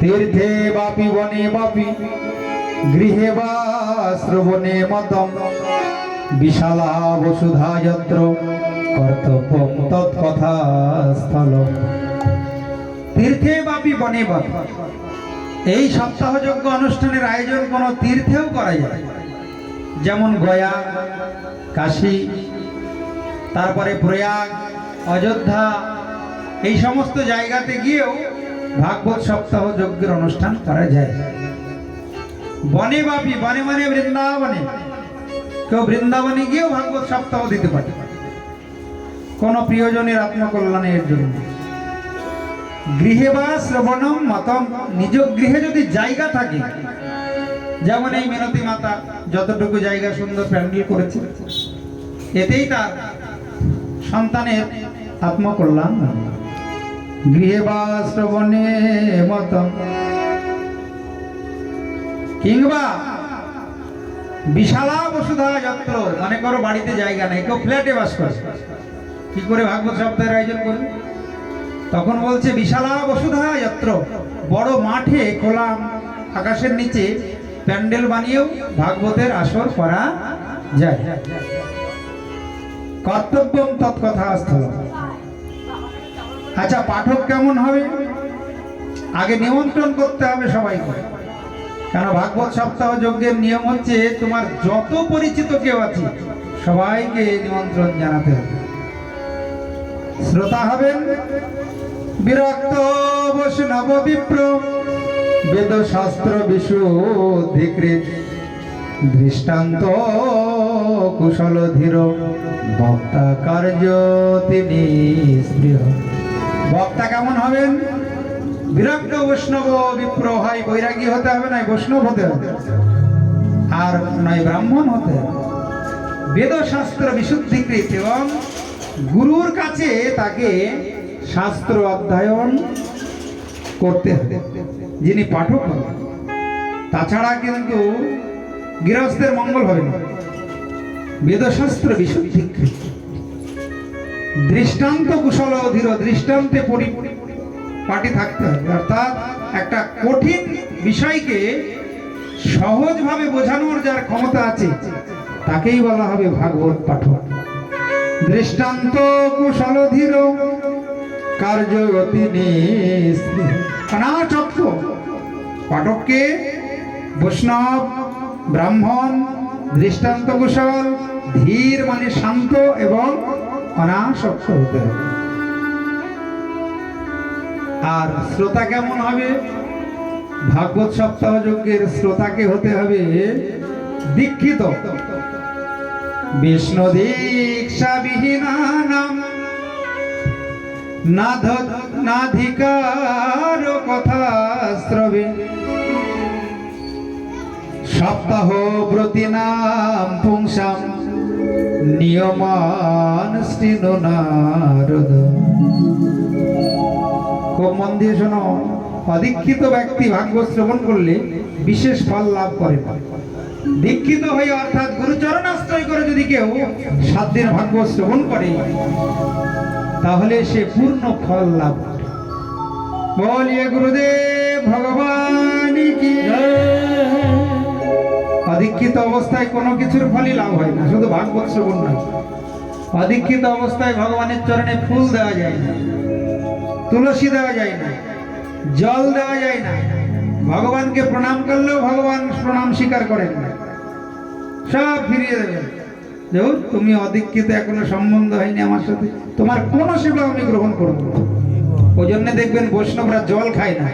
তীর্থে বাপি বনে বাপি, গৃহে বা শ্রবণে মতম বিশালা বসুধা যত্র কর্তব্য তৎকথা স্থল তীর্থে বাপি বনে বাপি। এই সপ্তাহযজ্ঞ অনুষ্ঠানের আয়োজন কোনো তীর্থেও করা যায় যেমন গয়া, কাশী, তারপরে প্রয়াগ, অযোধ্যা এই সমস্ত জায়গাতে গিয়েও ভাগবত সপ্তাহ যজ্ঞের অনুষ্ঠান করা যায়। বনে বাপি, বনে মানে বৃন্দাবনে। কেউ বৃন্দাবনে গিয়েও ভাগবত সপ্তাহ দিতে পারে। কোনো প্রিয়জনের আত্মকল্যাণের জন্য। গৃহে বা শ্রবণম মতম। নিজ গৃহে যদি জায়গা থাকে, যেমন এই মিনতি মাতা যতটুকু জায়গা সুন্দর প্যান্ডেল করেছে, এতেই তার সন্তানের আত্মকল্যাণ। গৃহে বা মতম কিংবা বিশালা বসুধা যত্র, মনে করো বাড়িতে জায়গা নেই, কেউ ফ্ল্যাটে বাস করে। কি করে ভাগবত সপ্তাহের আয়োজন করবে? তখন বলছে বিশালা বসুধা যত্র, বড় মাঠে খোলা আকাশের নিচে প্যান্ডেল বানিয়েও ভাগবতের আসর করা যায়। কর্তব্যম তৎকথা স্থল আচ্ছা পাঠক কেমন হবে? আগে নিমন্ত্রণ করতে হবে সবাইকে। কেন, ভাগবত সপ্তাহ যজ্ঞের নিয়ম হচ্ছে, তোমার যত পরিচিত কেউ আছে, সবাইকে নিমন্ত্রণ জানাতে হবে। শ্রোতা হবেন বিরক্ত, বৈষ্ণব বিপ্র বেদ শাস্ত্র বিশুদ্ধিকৃত দৃষ্টান্ত, কুশল, ধীর, বক্তা, কার্য, তিনি স্পৃহ। বক্তা কেমন হবেন? বিরক্ত বৈষ্ণব বিপ্র হয় বৈরাগী হতে হবে, নয় বৈষ্ণব হতে হবে। আর নয় ব্রাহ্মণ হতে হবে। বেদশাস্ত্র বিশুদ্ধিকৃত এবং গুরুর কাছে তাকে শাস্ত্র অধ্যয়ন করতে হবে, যিনি পাঠক হবেন তাছাড়া কিন্তু গৃহস্থের মঙ্গল হবে না। বেদশাস্ত্র বিশুদ্ধিকৃত। দৃষ্টান্ত কুশল অধীর দৃষ্টান্তে পরিপাটি থাকতে হবে। অর্থাৎ একটা কঠিন বিষয়কে সহজভাবে বোঝানোর যার ক্ষমতা আছে, তাকেই বলা হবে ভাগবত পাঠক। দৃষ্টান্ত কুশল ধীর কার্য তিনি পাঠককে বৈষ্ণব, ব্রাহ্মণ, দৃষ্টান্ত কুশল, ধীর মানে শান্ত এবং অনাসক্ত হতে হবে। আর শ্রোতা কেমন হবে? ভাগবত সপ্তাহ যজ্ঞের শ্রোতাকে হতে হবে দীক্ষিত। বিষ্ণু দীক্ষা বিহীনানাম নাধ নাধিকার কথা শ্রবে সপ্তাহ ব্রতি নাম পুংসাম। নিয়মান শ্রীনো নারদ। অদীক্ষিত ব্যক্তি ভাগবত শ্রবণ করলে বিশেষ ফল লাভ করে দীক্ষিত হয়ে অর্থাৎ গুরুচরণ আশ্রয় করে যদি কেউ সাত দিন ভাগবত শ্রবণ করে, তাহলে সে পূর্ণ ফল লাভ করে। বলিয়ে গুরুদেব, ভগবান কি? অদীক্ষিত অবস্থায় কোনো কিছুর ফলই লাভ হয় না, শুধু ভাগবত শ্রবণ নয়। অদীক্ষিত অবস্থায় ভগবানের চরণে ফুল দেওয়া যায় না, তুলসী দেওয়া যায় না, জল দেওয়া যায় না। ভগবানকে প্রণাম করলেও ভগবান প্রণাম স্বীকার করেন না। সব ফিরিয়ে দেবেন। দেখুন, তুমি অদীক্ষিত, এখনও সম্বন্ধ হয়নি আমার সাথে। তোমার কোনো সেবা আমি গ্রহণ করব ওই জন্য দেখবেন বৈষ্ণবরা জল খায় না,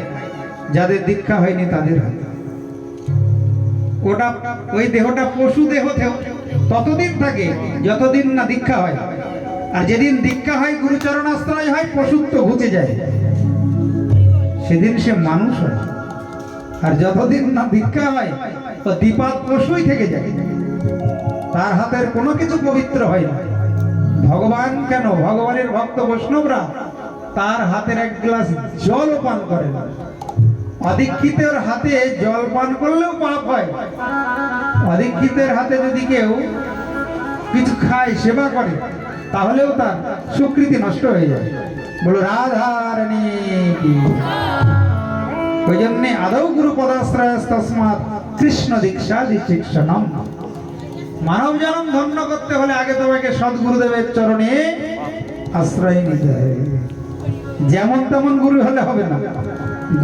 যাদের দীক্ষা হয়নি তাদের হাতে। ওটা ওই দেহটা পশু দেহ ততদিন থাকে, যতদিন না দীক্ষা হয়। আর যেদিন দীক্ষা হয় গুরুচরণ আশ্রয় হয়, পশুত্ব ঘুচে যায়। সেদিন সে মানুষ হয়। আর যতদিন না দীক্ষা হয়, ও দীপাত পশুই থেকে যায়। তার হাতের কোনো কিছু পবিত্র হয় না। ভগবান কেন? ভগবানের ভক্ত বৈষ্ণবরা তার হাতের এক গ্লাস জল পান করে না। অদীক্ষিতের হাতে জল পান করলেও পাপ হয়। অদীক্ষিতের হাতে যদি কেউ কিছু খায়, সেবা করে, তাহলেও তার সুকৃতি নষ্ট হয়ে যায়। বলো রাধারণী ওই জন্যে আদৌ গুরু পদাশ্রয় তসমাৎ কৃষ্ণ দীক্ষা শিক্ষণম মানব জনম ধন্য করতে হলে আগে তোমাকে সদ্গুরুদেবের চরণে আশ্রয় নিতে হবে। যেমন তেমন গুরু হলে হবে না।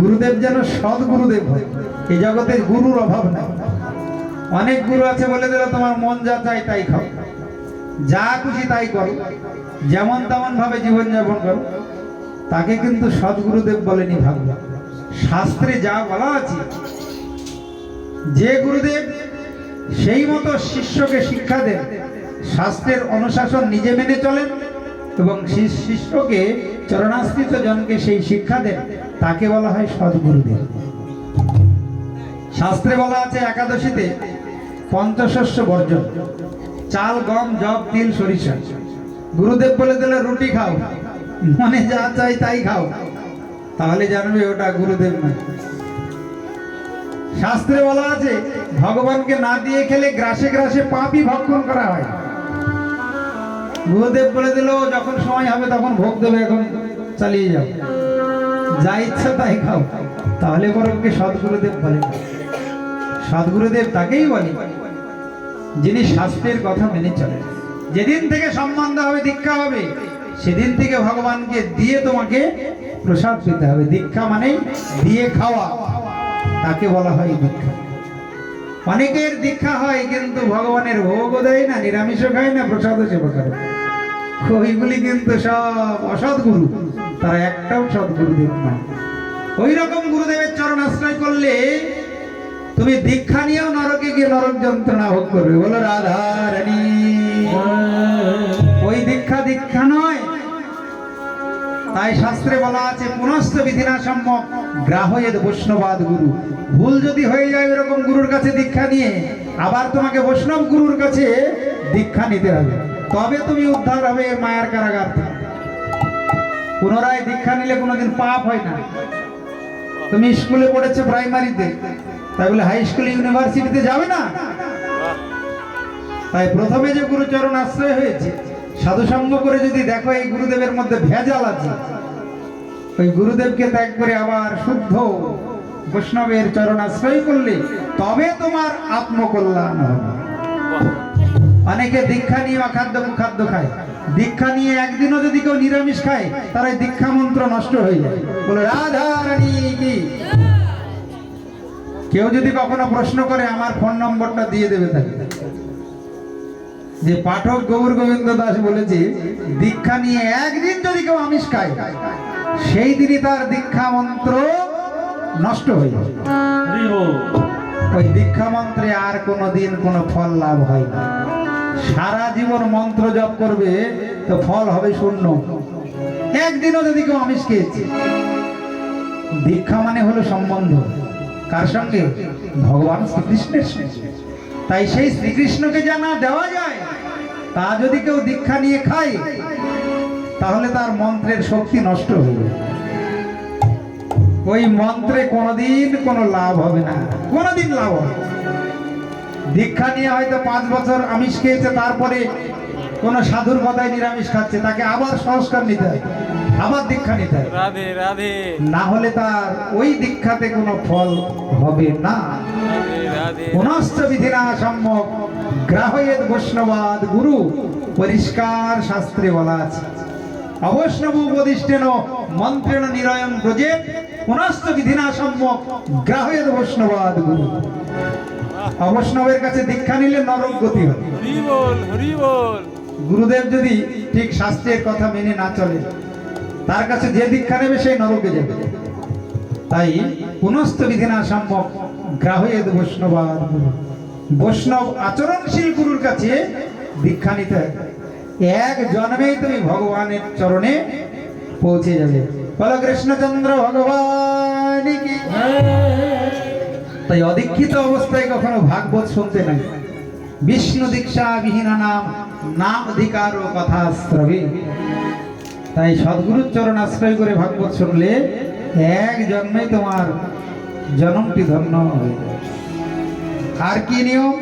গুরুদেব যেন সৎ গুরুদেব হয়। এই জগতে গুরুর অভাব নাই। অনেক গুরু আছে বলে দিল, তোমার মন যা চাই তাই খাও। যা খুশি তাই করো। যেমন তেমন ভাবে জীবনযাপন করো। তাকে কিন্তু সদ্গুরুদেব বলেনি ভাবনা শাস্ত্রে যা বলা আছে, যে গুরুদেব সেই মতো শিষ্যকে শিক্ষা দেন, শাস্ত্রের অনুশাসন নিজে মেনে চলেন এবং শিষ্যকে চরণাশ্রিত জনকে সেই শিক্ষা দেন, তাকে বলা হয় সদ্গুরুদেব। শাস্ত্রে বলা আছে একাদশীতে পঞ্চশস্য বর্জন, চাল, গম জব তিল, সরিষা। গুরুদেব বলে দিলে রুটি খাও, মনে যা চাই তাই খাও। তাহলে জানবে ওটা গুরুদেব নয়। শাস্ত্রে বলা আছে, ভগবানকে না দিয়ে খেলে গ্রাসে গ্রাসে পাপই ভক্ষণ করা হয়। গুরুদেব বলে দিল, যখন সময় হবে তখন ভোগ দেবে, এখন চালিয়ে যাও। যা ইচ্ছা তাই খাও। তাহলে বরংকে সদ্গুরুদেব বলে সদ্গুরুদেব তাকেই বলে, যিনি শাস্ত্রের কথা মেনে চলে যেদিন থেকে সম্বন্ধ হবে, দীক্ষা হবে, সেদিন থেকে ভগবানকে দিয়ে তোমাকে প্রসাদ পেতে হবে। দীক্ষা মানেই দিয়ে খাওয়া। তাকে বলা হয় দীক্ষা। অনেকের দীক্ষা হয় কিন্তু ভগবানের ভোগও দেয় না, নিরামিষও খায় না করে। ওইগুলি কিন্তু সব অসৎ গুরু, তারা একটাও সৎ গুরুদেব না। ওই রকম গুরুদেবের চরণ আশ্রয় করলে তুমি দীক্ষা নিয়েও নরকে গিয়ে নরক যন্ত্রণা ভোগ করবে। বলো, রাধা রানী। ওই দীক্ষা দীক্ষা নয়। তাই শাস্ত্রে বলা আছে পুনশ্চ বিধিনা সম্যক। গ্রাহয়েদ বৈষ্ণবাদ গুরু। ভুল যদি হয়ে যায় এরকম গুরুর কাছে দীক্ষা নিয়ে, আবার তোমাকে বৈষ্ণব গুরুর কাছে দীক্ষা নিতে হবে। তবে তুমি উদ্ধার হবে মায়ার কারাগার থেকে। পুনরায় দীক্ষা নিলে কোনোদিন পাপ হয় না। তুমি স্কুলে পড়েছো প্রাইমারিতে, তাই বলে হাই স্কুল ইউনিভার্সিটিতে যাবে না? তাই প্রথমে যে গুরুচরণ আশ্রয় হয়েছে সাধু সঙ্গ করে যদি দেখো এই গুরুদেবের মধ্যে ভেজাল আছে ওই গুরুদেবকে ত্যাগ করে আবার শুদ্ধ বৈষ্ণবের চরণ আশ্রয় করলে তবে তোমার আত্মকল্যাণ হবে। অনেকে দীক্ষা নিয়ে অখাদ্য কুখাদ্য খায়। দীক্ষা নিয়ে একদিনও যদি কেউ নিরামিষ খায়, তার ওই দীক্ষা মন্ত্র নষ্ট হয়ে যায়। বলে, রাধা রানী, কি? কেউ যদি কখনো প্রশ্ন করে, আমার ফোন নম্বরটা দিয়ে দেবে তাকে? যে পাঠক গৌর গোবিন্দ দাস বলেছে, দীক্ষা নিয়ে একদিন যদি কেউ আমিষ খায় সেই দিনই তার দীক্ষা মন্ত্র নষ্ট যায় ওই দীক্ষা মন্ত্রে আর কোনো দিন কোনো ফল লাভ হয় না। সারা জীবন মন্ত্র জপ করবে তো ফল হবে শূন্য। একদিনও যদি কেউ আমিষ খেয়েছে। দীক্ষা মানে হলো সম্বন্ধ। কার সঙ্গে? ভগবান শ্রীকৃষ্ণের সঙ্গে। তাই সেই শ্রীকৃষ্ণকে জানা দেওয়া যায় তা যদি কেউ দীক্ষা নিয়ে খায় তাহলে তার মন্ত্রের শক্তি নষ্ট হয়ে ওই মন্ত্রে কোনোদিন কোনো লাভ হবে না। কোনোদিন লাভ হবে দীক্ষা নিয়ে হয়তো পাঁচ বছর আমিষ খেয়েছে তারপরে কোন সাধুর কথায় নিরামিষ খাচ্ছে তাকে আবার সংস্কার নিতে হয় আবার দীক্ষা নিতে হয়। না হলে তার ওই দীক্ষাতে কোনো ফল হবে না। পুনশ্চ বিধিনা সম্যক গ্রাহয়েদ বৈষ্ণবাদ গুরু পরিষ্কার শাস্ত্রে বলা আছে। অবৈষ্ণব উপদিষ্টেন মন্ত্রেণ নিরয়ম ব্রজে পুনশ্চ বিধিনা সম্যক গ্রাহয়েদ বৈষ্ণবাদ গুরু অবৈষ্ণবের কাছে দীক্ষা নিলে নরক গতি হবে গুরুদেব যদি ঠিক শাস্ত্রের কথা মেনে না চলে তার কাছে যে দীক্ষা নেবে সেই নরকে যাবে তাই পুনস্ত বিধিনা সম্ভব গ্রাহয়েদ বৈষ্ণবাদ গুরু। বৈষ্ণব আচরণশীল গুরুর কাছে দীক্ষা নিতে হয়। এক জন্মেই তুমি ভগবানের চরণে পৌঁছে যাবে। বলো কৃষ্ণচন্দ্র ভগবান তাই অদীক্ষিত অবস্থায় কখনো ভাগবত শুনতে নাই। বিষ্ণু দীক্ষা বিহীনা নাম নাম অধিকার ও কথা শ্রবে তাই সদ্গুরুর চরণ আশ্রয় করে ভাগবত শুনলে এক জন্মেই তোমার জন্মটি ধন্য হবে। আর কি নিয়ম?